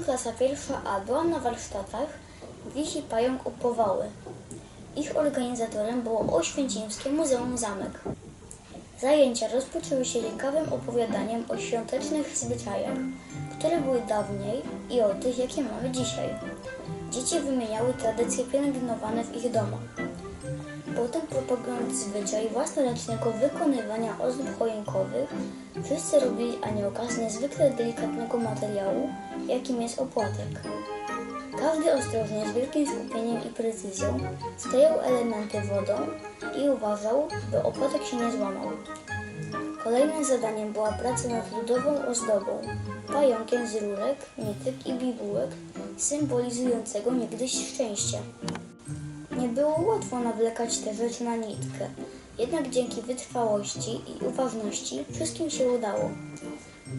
klasa pierwsza A była na warsztatach Wisi Pająk Upowały. Ich organizatorem było Oświęcimskie Muzeum Zamek. Zajęcia rozpoczęły się ciekawym opowiadaniem o świątecznych zwyczajach, które były dawniej i o tych, jakie mamy dzisiaj. Dzieci wymieniały tradycje pielęgnowane w ich domach. Potem propagując zwyczaj własnoręcznego wykonywania ozdób choinkowych, wszyscy robili aniołka z niezwykle delikatnego materiału, jakim jest opłatek. Każdy ostrożnie, z wielkim skupieniem i precyzją sklejał elementy wodą i uważał, by opłatek się nie złamał. Kolejnym zadaniem była praca nad ludową ozdobą, pająkiem z rurek, nitek i bibułek, symbolizującego niegdyś szczęście. Nie było łatwo nawlekać te rzeczy na nitkę, jednak dzięki wytrwałości i uważności wszystkim się udało.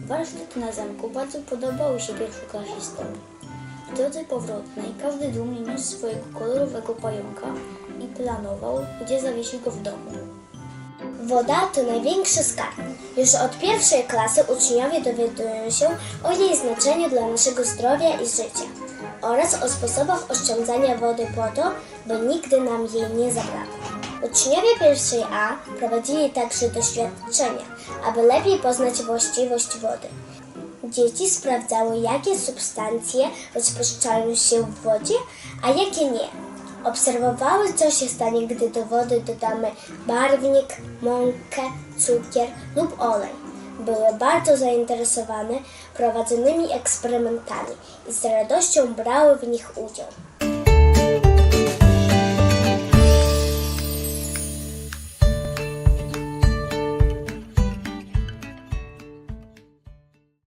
Warsztaty na zamku bardzo podobały się pierwszoklasistom. W drodze powrotnej każdy dumnie niósł swojego kolorowego pająka i planował, gdzie zawiesi go w domu. Woda to największy skarb. Już od pierwszej klasy uczniowie dowiadują się o jej znaczeniu dla naszego zdrowia i życia oraz o sposobach oszczędzania wody po to, by nigdy nam jej nie zabrakło. Uczniowie pierwszej A prowadzili także doświadczenia, aby lepiej poznać właściwość wody. Dzieci sprawdzały, jakie substancje rozpuszczają się w wodzie, a jakie nie. Obserwowały, co się stanie, gdy do wody dodamy barwnik, mąkę, cukier lub olej. Były bardzo zainteresowane prowadzonymi eksperymentami i z radością brały w nich udział.